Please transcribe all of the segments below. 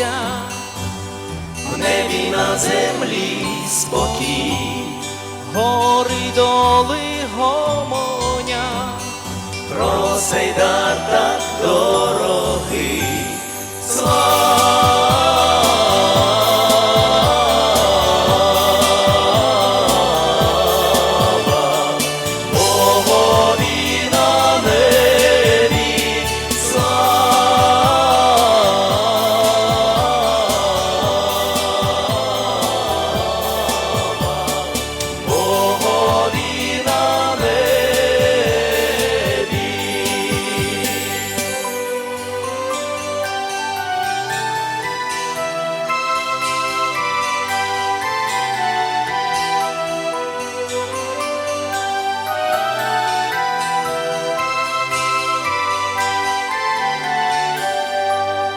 життя, в небі на землі спокій, гори доли гомоня, про сей дар так дорого.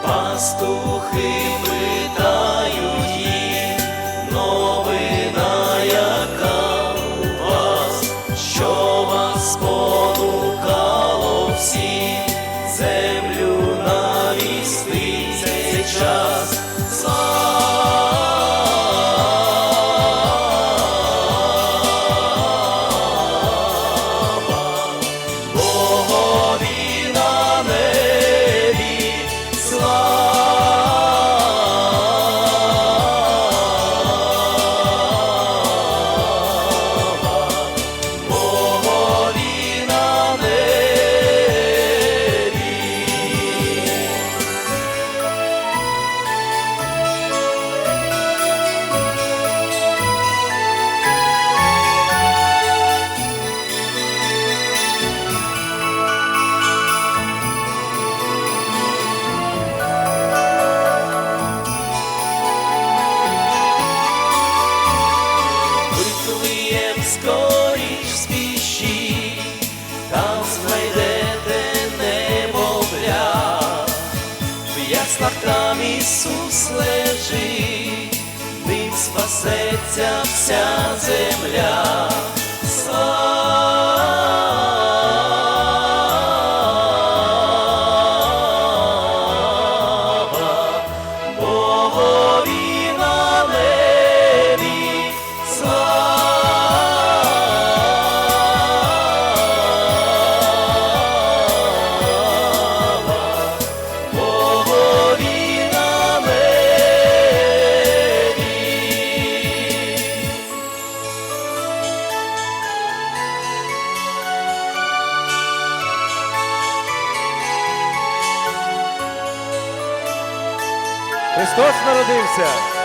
Пастухи питають їх, новина яка у вас, що вас спонукало всі, землю навісти цей час. Слава Богові там Ісус лежить, ним спасеться вся земля. Христос народився!